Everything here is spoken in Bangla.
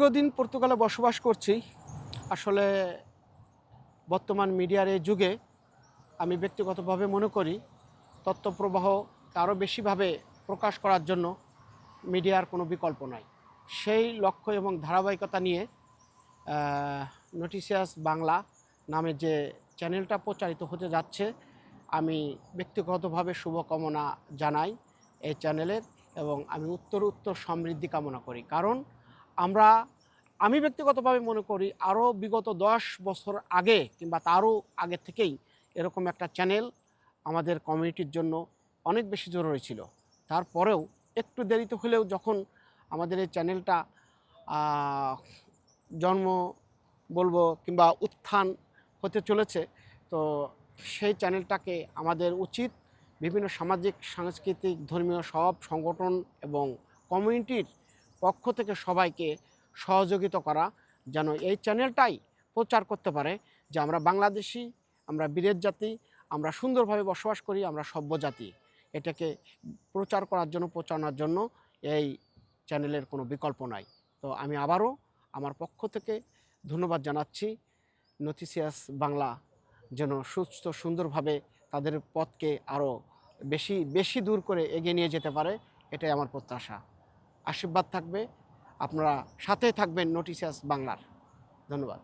দীর্ঘদিন পর্তুগালে বসবাস করছি, আসলে বর্তমান মিডিয়ার এই যুগে আমি ব্যক্তিগতভাবে মনে করি তথ্যপ্রবাহ আরও বেশিভাবে প্রকাশ করার জন্য মিডিয়ার কোনো বিকল্প নাই। সেই লক্ষ্য এবং ধারাবাহিকতা নিয়ে নোটিসিয়াস বাংলা নামে যে চ্যানেলটা প্রচারিত হতে যাচ্ছে, আমি ব্যক্তিগতভাবে শুভকামনা জানাই এই চ্যানেলের এবং আমি উত্তর উত্তর সমৃদ্ধি কামনা করি। কারণ আমরা আমি ব্যক্তিগতভাবে মনে করি আরও বিগত দশ বছর আগে কিংবা তারও আগে থেকেই এরকম একটা চ্যানেল আমাদের কমিউনিটির জন্য অনেক বেশি জরুরি ছিল। তারপরেও একটু দেরিতে হলেও যখন আমাদের এই চ্যানেলটা জন্ম বলব কিংবা উত্থান হতে চলেছে, তো সেই চ্যানেলটাকে আমাদের উচিত বিভিন্ন সামাজিক, সাংস্কৃতিক, ধর্মীয় সব সংগঠন এবং কমিউনিটির পক্ষ থেকে সবাইকে সহযোগিতা করা, যেন এই চ্যানেলটাই প্রচার করতে পারে যে আমরা বাংলাদেশি, আমরা বীরের জাতি, আমরা সুন্দরভাবে বসবাস করি, আমরা সভ্য জাতি। এটাকে প্রচার করার জন্য, প্রচারণার জন্য এই চ্যানেলের কোনো বিকল্প নাই। তো আমি আবারও আমার পক্ষ থেকে ধন্যবাদ জানাচ্ছি। নথিসিয়াস বাংলা যেন সুস্থ, সুন্দরভাবে তাদের পথকে আরও বেশি বেশি দূর করে এগিয়ে নিয়ে যেতে পারে, এটাই আমার প্রত্যাশা। আশীর্বাদ থাকবে। আপনারা সাথে থাকবেন নোটিসিয়াস বাংলার। ধন্যবাদ।